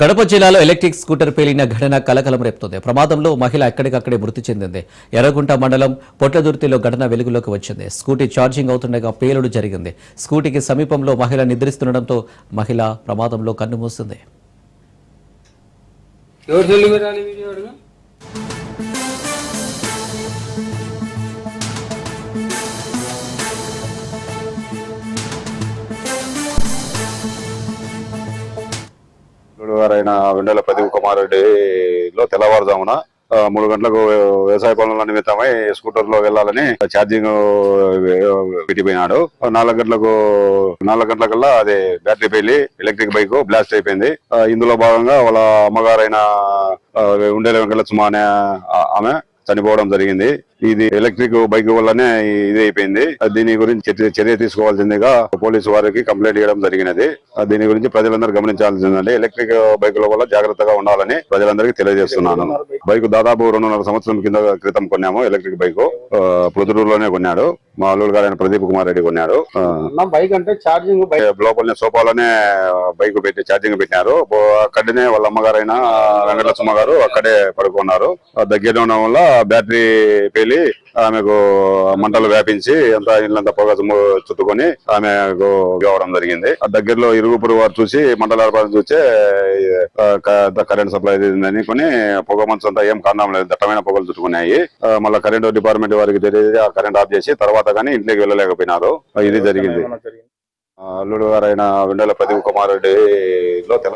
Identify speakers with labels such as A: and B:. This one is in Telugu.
A: కడప జిల్లాలో ఎలక్ట్రిక్ స్కూటర్ పేలిన ఘటన కలకలం రేపుతోంది. ప్రమాదంలో మహిళ ఎక్కడికక్కడే మృతి చెందింది. ఎర్రగుంట మండలం పొట్లదుర్తిలో ఘటన వెలుగులోకి వచ్చింది. స్కూటీ ఛార్జింగ్ అవుతుండగా పేలుడు జరిగింది. స్కూటీకి సమీపంలో మహిళ నిద్రిస్తుండటంతో మహిళ ప్రమాదంలో కన్నుమూసింది
B: ఎవరు
C: గారైన వెండల ప్రదీప్ కుమార్ రెడ్డిలో తెల్లవారుజామున మూడు గంటలకు వ్యవసాయ పనుల నిమిత్తమై స్కూటర్లో వెళ్ళాలని ఛార్జింగ్ పెట్టిపోయినాడు. నాలుగు గంటలకు నాలుగు గంటలకల్లా అది బ్యాటరీ పెళ్ళి ఎలక్ట్రిక్ బైక్ బ్లాస్ట్ అయిపోయింది. ఇందులో భాగంగా వాళ్ళ అమ్మగారైన ఉండేల వెంకటలక్ష్మ అనే ఆమె చనిపోవడం జరిగింది. ఇది ఎలక్ట్రిక్ బైక్ వల్లనే ఇది అయిపోయింది. దీని గురించి చర్య- తీసుకోవాల్సిందిగా పోలీసు వారికి కంప్లైంట్ చేయడం జరిగినది. దీని గురించి ప్రజలందరూ గమనించాల్సిందండి. ఎలక్ట్రిక్ బైకుల వల్ల జాగ్రత్తగా ఉండాలని ప్రజలందరికీ తెలియజేస్తున్నాను. బైక్ దాదాపు రెండున్నర సంవత్సరం కింద క్రితం కొన్నాము. ఎలక్ట్రిక్ బైక్ ప్రొద్దుటూరులోనే కొన్నాడు. మా అల్లుడు గారైన ప్రదీప్ కుమార్ రెడ్డి
B: అన్న బైక్ అంటే ఛార్జింగ్
C: లోపలనే సోఫాలోనే బైక్ పెట్టి ఛార్జింగ్ పెట్టినారు. అక్కడనే వాళ్ళ అమ్మగారైన వెంకటలక్ష్మ గారు అక్కడే పడుకున్నారు. ఆ దగ్గర ఉండడం వల్ల బ్యాటరీ పేలి ఆమెకు మంటలు వ్యాపించి అంతా ఇల్లంతా పొగ చుట్టుకొని ఆమెకు కావడం జరిగింది. ఆ దగ్గరలో ఇరుగు పొరుగు వారు చూసి మంటలు ఏర్పాటు చూస్తే కరెంట్ సప్లై అయిందని కొని పొగ మంచు అంతా ఏం కారణం లేదు. దట్టమైన పొగలు చుట్టుకున్నాయి. మళ్ళా కరెంట్ డిపార్ట్మెంట్ వారికి తెలియజేసి ఆ కరెంట్ ఆఫ్ చేసి తర్వాత కానీ ఇంట్లోకి వెళ్ళలేకపోయినారు. ఇది జరిగింది. అల్లుడు గారైన వెండల ప్రదీప్ కుమార్ రెడ్డిలో తెల